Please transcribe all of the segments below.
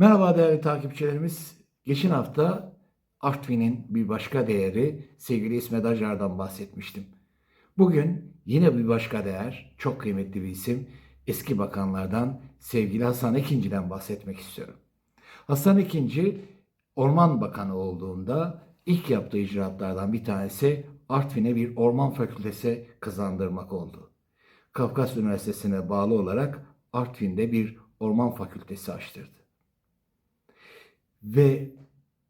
Merhaba değerli takipçilerimiz. Geçen hafta Artvin'in bir başka değeri sevgili İsmet Acar'dan bahsetmiştim. Bugün yine bir başka değer, çok kıymetli bir isim, eski bakanlardan sevgili Hasan Ekinci'den bahsetmek istiyorum. Hasan Ekinci Orman Bakanı olduğunda ilk yaptığı icraatlardan bir tanesi Artvin'e bir orman fakültesi kazandırmak oldu. Kafkas Üniversitesi'ne bağlı olarak Artvin'de bir orman fakültesi açtırdı. Ve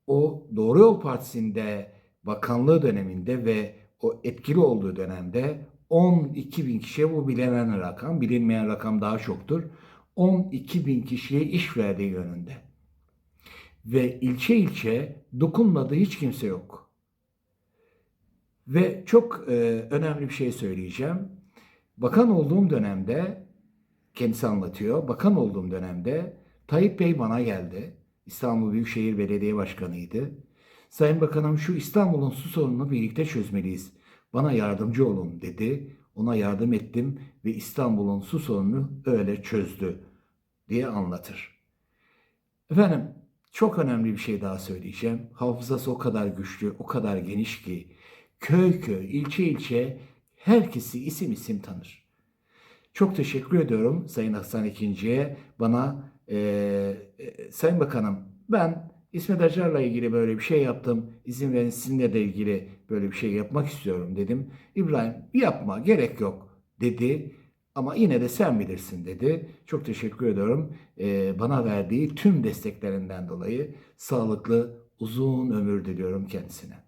o Doğru Yol Partisi'nde bakanlığı döneminde ve o etkili olduğu dönemde 12 bin kişiye bu bilinen rakam, bilinmeyen rakam daha çoktur. 12 bin kişiye iş verdiği yönünde. Ve ilçe ilçe dokunmadığı hiç kimse yok. Ve çok e, önemli bir şey söyleyeceğim. Bakan olduğum dönemde, kendisi anlatıyor, bakan olduğum dönemde Tayyip Bey bana geldi. İstanbul Büyükşehir Belediye Başkanı'ydı. Sayın Bakanım şu İstanbul'un su sorununu birlikte çözmeliyiz. Bana yardımcı olun dedi. Ona yardım ettim ve İstanbul'un su sorununu öyle çözdü diye anlatır. Efendim çok önemli bir şey daha söyleyeceğim. Hafızası o kadar güçlü, o kadar geniş ki köy köy, ilçe ilçe herkesi isim isim tanır. Çok teşekkür ediyorum Sayın Hasan İkinci'ye. Bana e, e, Sayın Bakanım ben İsmet Acar'la ilgili böyle bir şey yaptım. İzin verin sizinle de ilgili böyle bir şey yapmak istiyorum dedim. İbrahim yapma gerek yok dedi. Ama yine de sen bilirsin dedi. Çok teşekkür ediyorum. E, bana verdiği tüm desteklerinden dolayı sağlıklı uzun ömür diliyorum kendisine.